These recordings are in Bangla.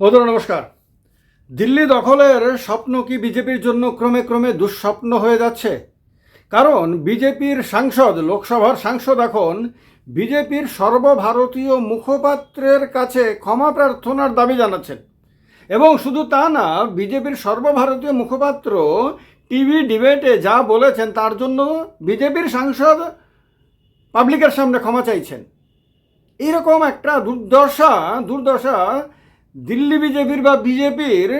বন্ধুরা, নমস্কার। দিল্লি দখলের স্বপ্ন কি বিজেপির জন্য ক্রমে ক্রমে দুঃস্বপ্ন হয়ে যাচ্ছে? কারণ বিজেপির সাংসদ, লোকসভার সাংসদ এখন বিজেপির সর্বভারতীয় মুখপাত্রের কাছে ক্ষমা প্রার্থনার দাবি জানাচ্ছেন। এবং শুধু তা না, বিজেপির সর্বভারতীয় মুখপাত্র টিভি ডিবেটে যা বলেছেন, তার জন্য বিজেপির সাংসদ পাবলিকের সামনে ক্ষমা চাইছেন। এরকম একটা দুর্দশা দুর্দশা দিল্লি বিজেপির বা বিজেপির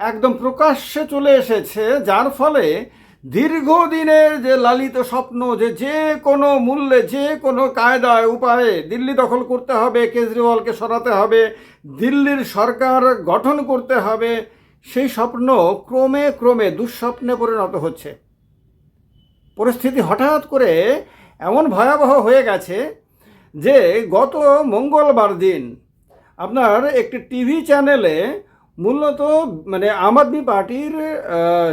একদম প্রকাশ্যে চলে এসেছে, যার ফলে দীর্ঘদিনের যে লালিত স্বপ্ন, যে যে কোনো মূল্যে, যে কোনো কায়দায় উপায়ে দিল্লি দখল করতে হবে, কেজরিওয়ালকে সরাতে হবে, দিল্লির সরকার গঠন করতে হবে, সেই স্বপ্ন ক্রমে ক্রমে দুঃস্বপ্নে পরিণত হচ্ছে। পরিস্থিতি হঠাৎ করে এমন ভয়াবহ হয়ে গেছে যে গত মঙ্গলবার দিন আপনার একটি টিভি চ্যানেলে মূলত মানে আম আদমি পার্টির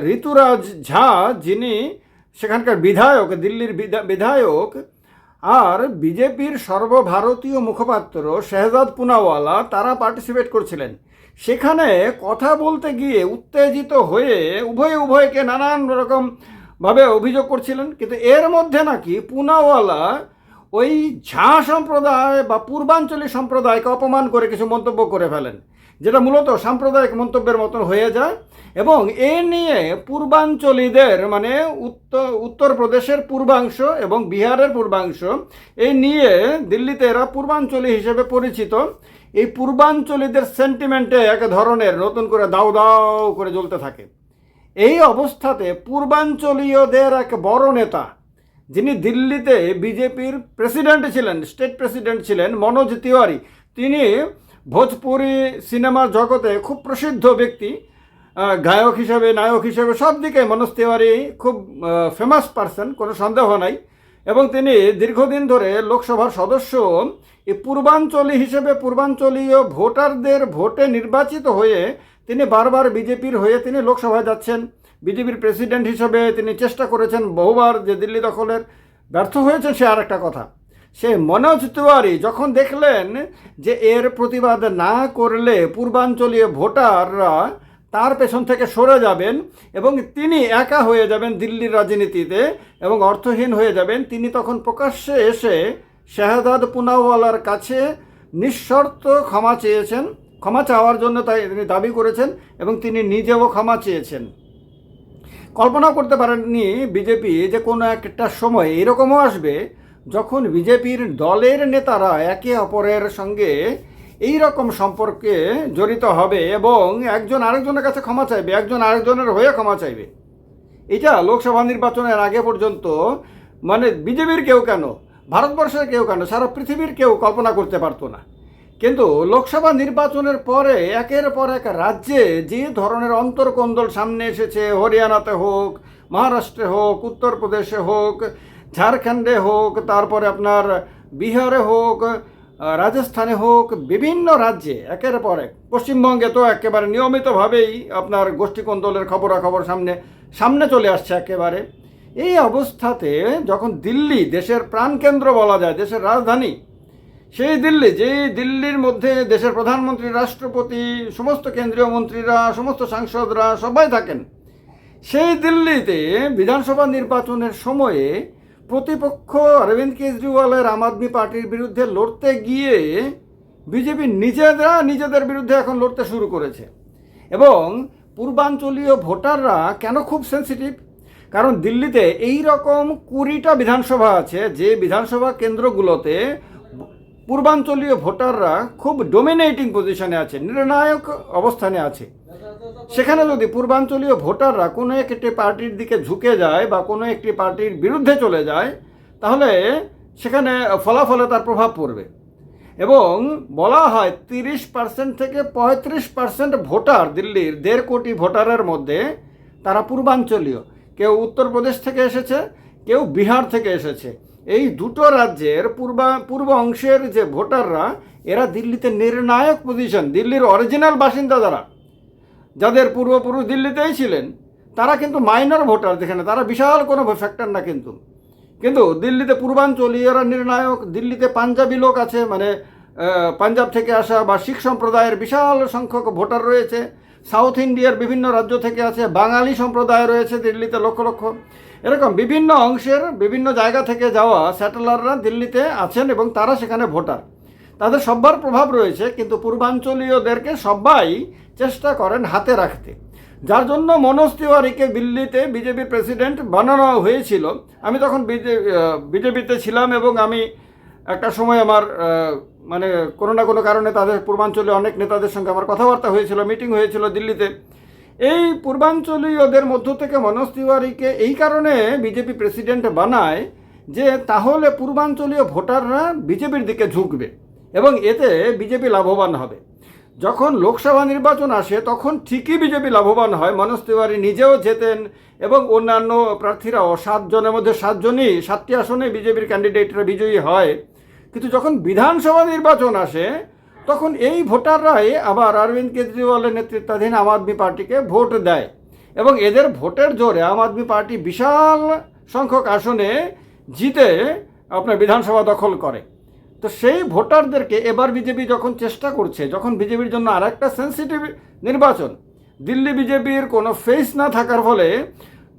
ঋতুরাজ ঝা যিনি সেখানকার বিধায়ক, দিল্লির বিধা- বিধায়ক, আর বিজেপির সর্বভারতীয় মুখপাত্র শেহজাদ পুনাওয়ালা, তারা পার্টিসিপেট করছিলেন। সেখানে কথা বলতে গিয়ে উত্তেজিত হয়ে উভয়ে, উভয়কে নানান রকমভাবে অভিযোগ করছিলেন। কিন্তু এর মধ্যে নাকি পুনাওয়ালা ওই ঝা সম্প্রদায় বা পূর্বাঞ্চলী সম্প্রদায়কে অপমান করে কিছু মন্তব্য করে ফেলেন, যেটা মূলত সাম্প্রদায়িক মন্তব্যের মতন হয়ে যায় এবং এ নিয়ে পূর্বাঞ্চলীদের মানে উত্তর উত্তরপ্রদেশের পূর্বাংশ এবং বিহারের পূর্বাংশ এই নিয়ে দিল্লিতে এরা পূর্বাঞ্চলী হিসেবে পরিচিত। এই পূর্বাঞ্চলীদের সেন্টিমেন্টে এক ধরনের নতুন করে দাও দাও করে জ্বলতে থাকে। এই অবস্থাতে পূর্বাঞ্চলীয়দের এক বড় নেতা যিনি দিল্লিতে বিজেপির প্রেসিডেন্ট ছিলেন, স্টেট প্রেসিডেন্ট ছিলেন, মনোজ তিওয়ারি, তিনি ভোজপুরি সিনেমার জগতে খুব প্রসিদ্ধ ব্যক্তি গায়ক হিসেবে, নায়ক হিসেবে সব দিকে মনোজ তিওয়ারি খুব ফেমাস পারসন কোনো সন্দেহ নাই। এবং তিনি দীর্ঘদিন ধরে লোকসভার সদস্য পূর্বাঞ্চলী হিসেবে পূর্বাঞ্চলীয় ভোটারদের ভোটে নির্বাচিত হয়ে তিনি বারবার বিজেপির হয়ে তিনি লোকসভায় যাচ্ছেন। বিজেপির প্রেসিডেন্ট হিসেবে তিনি চেষ্টা করেছেন বহুবার যে দিল্লি দখলের ব্যর্থ হয়েছেন, সে আর একটা কথা। সে মনোজ তিওয়ারি যখন দেখলেন যে এর প্রতিবাদ না করলে পূর্বাঞ্চলীয় ভোটাররা তার পেছন থেকে সরে যাবেন এবং তিনি একা হয়ে যাবেন দিল্লির রাজনীতিতে এবং অর্থহীন হয়ে যাবেন, তিনি তখন প্রকাশ্যে এসে শাহজাদ পুনাওয়ালার কাছে নিঃশর্ত ক্ষমা চেয়েছেন। ক্ষমা চাওয়ার জন্য তাই তিনি দাবি করেছেন এবং তিনি নিজেও ক্ষমা চেয়েছেন। কল্পনা করতে পারেননি বিজেপি যে কোনো একটা সময় এরকমও আসবে যখন বিজেপির দলের নেতারা একে অপরের সঙ্গে এই রকম সম্পর্কে জড়িত হবে এবং একজন আরেকজনের কাছে ক্ষমা চাইবে, একজন আরেকজনের হয়ে ক্ষমা চাইবে। এটা লোকসভা নির্বাচনের আগে পর্যন্ত মানে বিজেপির কেউ কেন, ভারতবর্ষের কেউ কেন, সারা পৃথিবীর কেউ কল্পনা করতে পারতো না। কিন্তু লোকসভা নির্বাচনের পরে একের পর এক রাজ্যে যে ধরনের অন্তর্কন্দল সামনে এসেছে, হরিয়ানাতে হোক, মহারাষ্ট্রে হোক, উত্তরপ্রদেশে হোক, ঝাড়খণ্ডে হোক, তারপরে আপনার বিহারে হোক, রাজস্থানে হোক, বিভিন্ন রাজ্যে একের পর এক, পশ্চিমবঙ্গে তো একেবারে নিয়মিতভাবেই আপনার গোষ্ঠীকন্দলের খবরাখবর সামনে সামনে চলে আসছে একেবারে। এই অবস্থাতে যখন দিল্লি দেশের প্রাণকেন্দ্র বলা যায়, দেশের রাজধানী সেই দিল্লি যে দিল্লির মধ্যে দেশের প্রধানমন্ত্রী, রাষ্ট্রপতি, সমস্ত কেন্দ্রীয় মন্ত্রীরা, সমস্ত সাংসদরা সবাই থাকেন, সেই দিল্লিতে বিধানসভা নির্বাচনের সময়ে প্রতিপক্ষ অরবিন্দ কেজরিওয়ালের আম আদমি পার্টির বিরুদ্ধে লড়তে গিয়ে বিজেপি নিজেরা নিজেদের বিরুদ্ধে এখন লড়তে শুরু করেছে। এবং পূর্বাঞ্চলীয় ভোটাররা কেন খুব সেন্সিটিভ কারণ দিল্লিতে এই রকম কুড়িটা বিধানসভা আছে, যে বিধানসভা কেন্দ্রগুলোতে পূর্বাঞ্চলীয় ভোটাররা খুব ডোমিনেটিং পজিশনে আছে, নির্ণায়ক অবস্থানে আছে। সেখানে যদি পূর্বাঞ্চলীয় ভোটাররা কোনো একটি পার্টির দিকে ঝুঁকে যায় বা কোনো একটি পার্টির বিরুদ্ধে চলে যায়, তাহলে সেখানে ফলাফলে তার প্রভাব পড়বে। এবং বলা হয় তিরিশ পার্সেন্ট থেকে পঁয়ত্রিশ পার্সেন্ট ভোটার দিল্লির দেড় কোটি ভোটারের মধ্যে তারা পূর্বাঞ্চলীয়। কেউ উত্তরপ্রদেশ থেকে এসেছে, কেউ বিহার থেকে এসেছে। এই দুটো রাজ্যের পূর্বা, পূর্ব অংশের যে ভোটাররা, এরা দিল্লিতে নির্ণায়ক পজিশন দিল্লির অরিজিনাল বাসিন্দা যারা, যাদের পূর্বপুরুষ দিল্লিতেই ছিলেন, তারা কিন্তু মাইনর ভোটার যেখানে, তারা বিশাল কোনো ফ্যাক্টর না কিন্তু। কিন্তু দিল্লিতে পূর্বাঞ্চলীয়রা নির্ণায়ক, দিল্লিতে পাঞ্জাবি লোক আছে মানে পাঞ্জাব থেকে আসা বা শিখ সম্প্রদায়ের বিশাল সংখ্যক ভোটার রয়েছে, সাউথ ইন্ডিয়ার বিভিন্ন রাজ্য থেকে আছে বাঙালি সম্প্রদায় রয়েছে দিল্লিতে লক্ষ লক্ষ। এরকম বিভিন্ন অংশের বিভিন্ন জায়গা থেকে যাওয়া স্যাটেলাররা দিল্লিতে আছেন এবং তারা সেখানে ভোটার। তাদের সব্বার প্রভাব রয়েছে, কিন্তু পূর্বাঞ্চলীয়দেরকে সবাই চেষ্টা করেন হাতে রাখতে। যার জন্য মনোজ তিওয়ারিকে দিল্লিতে বিজেপির প্রেসিডেন্ট বানানো হয়েছিল। আমি তখন বিজেপিতে ছিলাম এবং আমি একটা সময় আমার মানে কোনো না কোনো কারণে তাদের পূর্বাঞ্চলে অনেক নেতাদের সঙ্গে আমার কথাবার্তা হয়েছিল, মিটিং হয়েছিল দিল্লিতে। এই পূর্বাঞ্চলীয়দের মধ্য থেকে মনোজ তিওয়ারিকে এই কারণে বিজেপি প্রেসিডেন্ট বানায় যে তাহলে পূর্বাঞ্চলীয় ভোটাররা বিজেপির দিকে ঝুঁকবে এবং এতে বিজেপি লাভবান হবে। যখন লোকসভা নির্বাচন আসে, তখন ঠিকই বিজেপি লাভবান হয়। মনোজ তিওয়ারি নিজেও যেতেন এবং অন্যান্য প্রার্থীরাও সাতজনের মধ্যে সাতজনই, সাতটি আসনে বিজেপির ক্যান্ডিডেটরা বিজয়ী হয়। কিন্তু যখন বিধানসভা নির্বাচন আসে তখন এই ভোটাররাই আবার অরবিন্দ কেজরিওয়ালের নেতৃত্বাধীন আম আদমি পার্টিকে ভোট দেয়। এবং এদের ভোটের জোরে আম আদমি পার্টি বিশাল সংখ্যক আসনে জিতে আপনার বিধানসভা দখল করে। তো সেই ভোটারদেরকে এবার বিজেপি যখন চেষ্টা করছে, যখন বিজেপির জন্য আর একটা সেন্সিটিভ নির্বাচন, দিল্লি বিজেপির কোনো ফেস না থাকার ফলে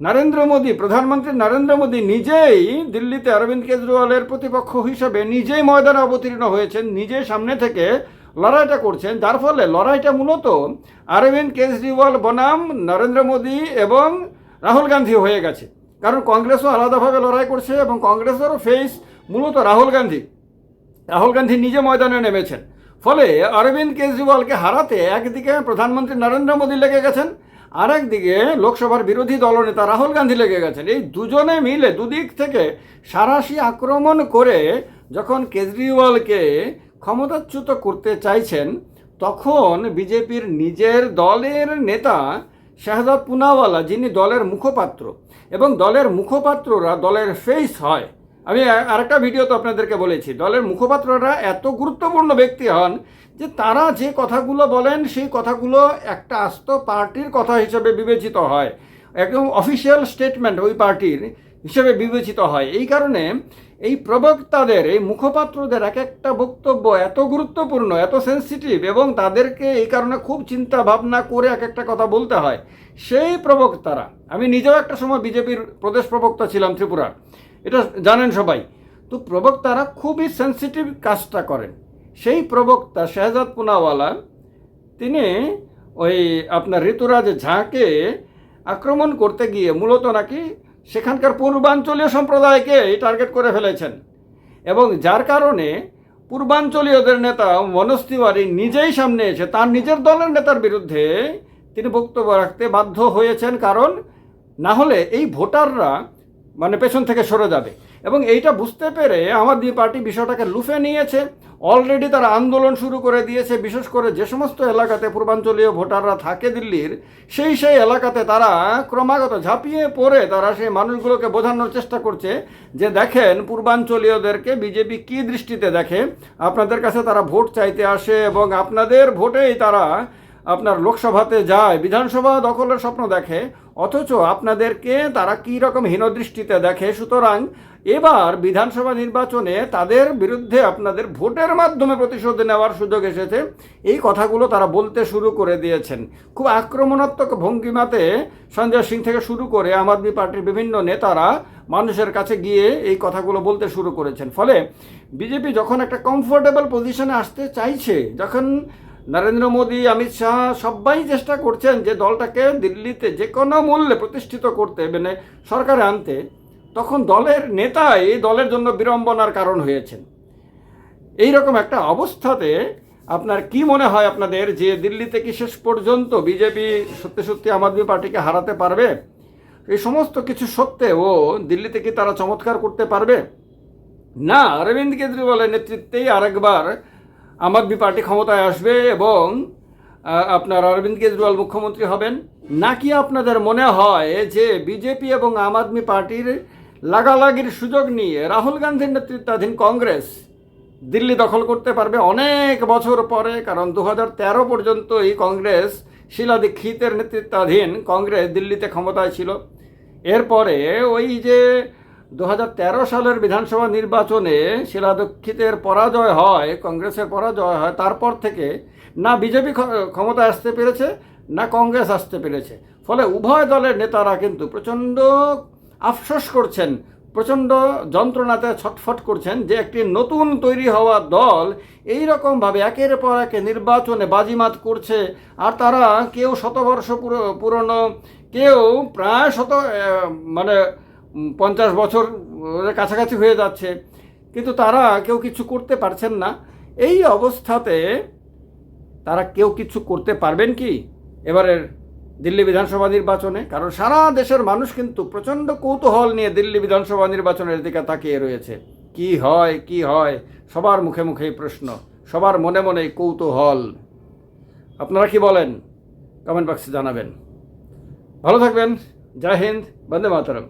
নরেন্দ্র মোদী, প্রধানমন্ত্রী নরেন্দ্র মোদী নিজেই দিল্লিতে অরবিন্দ কেজরিওয়ালের প্রতিপক্ষ হিসেবে নিজেই ময়দানে অবতীর্ণ হয়েছেন, নিজেই সামনে থেকে লড়াইটা করছেন, যার ফলে লড়াইটা মূলত অরবিন্দ কেজরিওয়াল বনাম, নরেন্দ্র মোদী এবং রাহুল গান্ধী হয়ে গেছে। কারণ কংগ্রেসও আলাদাভাবে লড়াই করছে এবং কংগ্রেসেরও ফেস মূলত রাহুল গান্ধী। রাহুল গান্ধী নিজে ময়দানে নেমেছেন। ফলে অরবিন্দ কেজরিওয়ালকে হারাতে একদিকে প্রধানমন্ত্রী নরেন্দ্র মোদী লেগে গেছেন, আরেকদিকে লোকসভার বিরোধী দলনেতা রাহুল গান্ধী লেগে গেছেন। এই দুজনে মিলে দুদিক থেকে সারাশি আক্রমণ করে যখন কেজরিওয়ালকে ক্ষমতাচ্যুত করতে চাইছেন, তখন বিজেপির নিজের দলের নেতা শাহজাদ পুনাওয়ালা, যিনি দলের মুখপাত্র। এবং দলের মুখপাত্ররা দলের ফেস হয়। আমি আরেকটা ভিডিওতে আপনাদেরকে বলেছি। দলের মুখপাত্ররা এত গুরুত্বপূর্ণ ব্যক্তি হন যে তারা যে কথাগুলো বলেন, সেই কথাগুলো একটা আস্ত পার্টির কথা হিসেবে বিবেচিত হয়। একদম অফিসিয়াল স্টেটমেন্ট ওই পার্টির হিসেবে বিবেচিত হয়। এই কারণে এই প্রবক্তাদের, এই মুখপাত্রদের এক একটা বক্তব্য এত গুরুত্বপূর্ণ, এত সেন্সিটিভ এবং তাদেরকে এই কারণে খুব চিন্তা ভাবনা করে এক একটা কথা বলতে হয়। সেই প্রবক্তারা, আমি নিজেও একটা সময় বিজেপির প্রদেশ প্রবক্তা ছিলাম ত্রিপুরার, এটা জানেন সবাই। তো প্রবক্তারা খুবই সেন্সিটিভ কাজটা করেন। সেই প্রবক্তা শেহজাদ পুনাওয়ালা, তিনি ওই আপনার ঋতুরাজ ঝাঁকে আক্রমণ করতে গিয়ে মূলত নাকি সেখানকার পূর্বাঞ্চলীয় সম্প্রদায়কে টার্গেট করে ফেলেছেন। এবং যার কারণে পূর্বাঞ্চলীয়দের নেতা মনোজ তিওয়ারি নিজেই সামনে এসে তার নিজের দলের নেতার বিরুদ্ধে তিনি বক্তব্য রাখতে বাধ্য হয়েছেন। কারণ না হলে এই ভোটাররা মানে পেছন থেকে সরে যাবে। এবং এইটা বুঝতে পেরে আম আদমি পার্টি বিষয়টাকে লুফে নিয়েছে। অলরেডি তারা আন্দোলন শুরু করে দিয়েছে, বিশেষ করে যে সমস্ত এলাকাতে পূর্বাঞ্চলীয় ভোটাররা থাকে দিল্লির, সেই সেই এলাকাতে তারা ক্রমাগত ঝাঁপিয়ে পড়ে, তারা সেই মানুষগুলোকে বোঝানোর চেষ্টা করছে যে দেখেন পূর্বাঞ্চলীয়দেরকে বিজেপি কী দৃষ্টিতে দেখে। আপনাদের কাছে তারা ভোট চাইতে আসে এবং আপনাদের ভোটেই তারা আপনার লোকসভাতে যায়, বিধানসভা দখলের স্বপ্ন দেখে, অথচ আপনাদেরকে তারা কী রকম হীনদৃষ্টিতে দেখে? সুতরাং এবার বিধানসভা নির্বাচনে তাদের বিরুদ্ধে আপনাদের ভোটের মাধ্যমে প্রতিশোধ নেওয়ার সুযোগ এসেছে। এই কথাগুলো তারা বলতে শুরু করে দিয়েছেন। খুব আক্রমণাত্মক ভঙ্গিমাতে সঞ্জয় সিং থেকে শুরু করে আম আদমি পার্টির বিভিন্ন নেতারা মানুষের কাছে গিয়ে এই কথাগুলো বলতে শুরু করেছেন। ফলে বিজেপি যখন একটা কমফোর্টেবল পজিশনে আসতে চাইছে, যখন নরেন্দ্র মোদী, অমিত শাহ সবাই চেষ্টা করছেন যে দলটাকে দিল্লিতে যে কোনো মূল্যে প্রতিষ্ঠিত করতে মানে সরকারে আনতে। তখন দলের নেতাই দলের জন্য বিড়ম্বনার কারণ হয়েছেন। এই রকম একটা অবস্থাতে আপনার কি মনে হয় আপনাদের যে দিল্লিতে কি শেষ পর্যন্ত বিজেপি সত্যি সত্যি আম আদমি পার্টিকে হারাতে পারবে? এই সমস্ত কিছু সত্ত্বেও দিল্লিতে কি তারা চমৎকার করতে পারবে? না, অরবিন্দ কেজরিওয়ালের নেতৃত্বেই আরেকবার আম আদমি পার্টি ক্ষমতায় আসবে এবং আপনার অরবিন্দ কেজরিওয়াল মুখ্যমন্ত্রী হবেন। নাকি আপনাদের মনে হয় যে বিজেপি এবং আম আদমি পার্টির লাগালাগির সুযোগ নিয়ে রাহুল গান্ধীর নেতৃত্বাধীন কংগ্রেস দিল্লি দখল করতে পারবে অনেক বছর পরে, কারণ দু তেরো পর্যন্ত এই কংগ্রেস শিলা দীক্ষিতের নেতৃত্বাধীন কংগ্রেস দিল্লিতে ক্ষমতায় ছিল। এরপরে ওই যে দু হাজার তেরো সালের বিধানসভা নির্বাচনে শিলা দীক্ষিতের পরাজয় হয়, কংগ্রেসের পরাজয় হয়, তারপর থেকে না বিজেপি ক্ষমতা আসতে পেরেছে, না কংগ্রেস আসতে পেরেছে। ফলে উভয় দলের নেতারা কিন্তু প্রচণ্ড আফসোস করছেন, প্রচণ্ড যন্ত্রণাতে ছটফট করছেন যে একটি নতুন তৈরি হওয়া দল এই রকমভাবে একের পর একে নির্বাচনে বাজিমাত করছে, আর তারা কেউ শতবর্ষ পুরো- পুরনো, কেউ প্রায় শত মানে পঞ্চাশ বছর কাছাকাছি হয়ে যাচ্ছে। কিন্তু তারা কেউ কিছু করতে পারছেন না। এই অবস্থাতে তারা কেউ কিছু করতে পারবেন কি? এবারের দিল্লি বিধানসভা নির্বাচনে, কারণ সারা দেশের মানুষ কিন্তু প্রচণ্ড কৌতূহল নিয়ে দিল্লি বিধানসভা নির্বাচনের দিকে তাকিয়ে রয়েছে। কি হয় কি হয়? সবার মুখে মুখে এই প্রশ্ন, সবার মনে মনে কৌতূহল। আপনারা কি বলেন? কমেন্ট বক্সে জানাবেন। ভালো থাকবেন। জয় হিন্দ, বন্দে মাতরম।